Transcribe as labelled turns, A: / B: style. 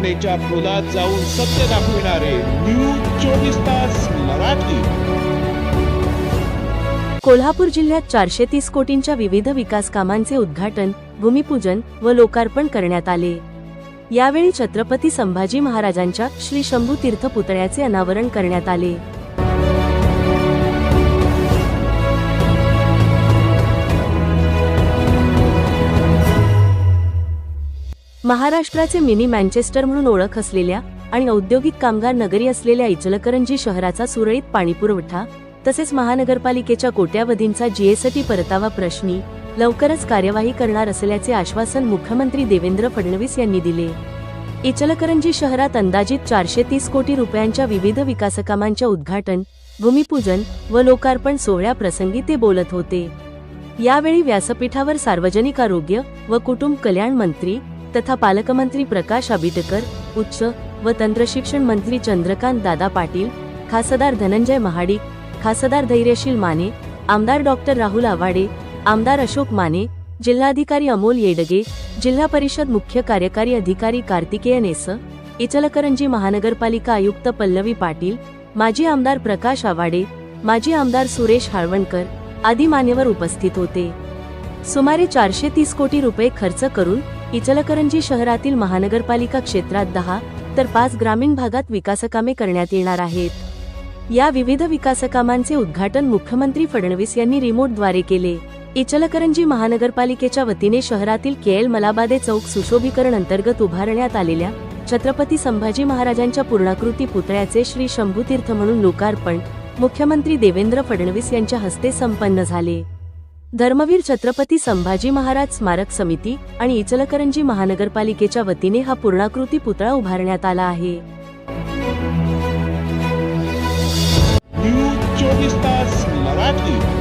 A: घटनेच्या खोलात जाऊन सत्य दाखविणारे न्यूज चोवीस तास मराठी.
B: कोल्हापूर जिल्ह्यात चारशे तीस कोटींच्या विविध विकास कामांचे उद्घाटन भूमिपूजन व लोकार्पण करण्यात आले. यावेळी छत्रपती संभाजी महाराजांच्या श्री शंभू तीर्थ पुतळ्याचे अनावरण करण्यात आले. महाराष्ट्राचे मिनी मँचेस्टर म्हणून ओळख असलेल्या आणि औद्योगिक कामगार नगरी असलेल्या इचलकरंजी शहराचा सुरळीत पाणीपुरवठा तसेच महानगरपालिकेच्या कोट्यावधींचा जीएसटी परतावा प्रश्नी लवकरच कार्यवाही करणार असल्याचे आश्वासन मुख्यमंत्री देवेंद्र फडणवीस यांनी दिले. इचलकरंजी शहरात अंदाजित चारशे तीस कोटी रुपयांच्या विविध विकासकामांच्या उद्घाटन भूमिपूजन व लोकार्पण सोहळ्याप्रसंगी ते बोलत होते. यावेळी व्यासपीठावर सार्वजनिक आरोग्य व कुटुंब कल्याण मंत्री तथा पालकमंत्री प्रकाश आबिटकर उच्च व तंत्रशिक्षण मंत्री चंद्रकांत दादा पाटील खासदार धनंजय महाडिक खासदार धैर्यशील माने आमदार डॉक्टर राहुल आवाडे आमदार अशोक माने जिल्हाधिकारी अमोल येडगे जिल्हा परिषद मुख्य कार्यकारी अधिकारी कार्तिकेय नेस इचलकरंजी महानगरपालिका आयुक्त पल्लवी पाटील माजी आमदार प्रकाश आवाडे माजी आमदार सुरेश हाळवणकर आदी मान्यवर उपस्थित होते. सुमारे चारशे तीस कोटी रुपये खर्च करून इचलकरंजी शहरातील महानगरपालिका क्षेत्रात दहा तर पाच ग्रामीण भागात विकासकामे करण्यात येणार आहेत. या विविध विकासकामांचे उद्घाटन मुख्यमंत्री फडणवीस यांनी रिमोटद्वारे केले. इचलकरंजी महानगरपालिकेच्या वतीने शहरातील केएल मलाबादे चौक सुशोभीकरण अंतर्गत उभारण्यात आलेल्या छत्रपती संभाजी महाराजांच्या पूर्णाकृती पुतळ्याचे श्री शंभूतीर्थ म्हणून लोकार्पण मुख्यमंत्री देवेंद्र फडणवीस यांच्या हस्ते संपन्न झाले. धर्मवीर छत्रपती संभाजी महाराज स्मारक समिती आणि इचलकरंजी महानगरपालिकेच्या वतीने हा पूर्णाकृती पुतळा उभारण्यात आला आहे. चोवीस तास मराठी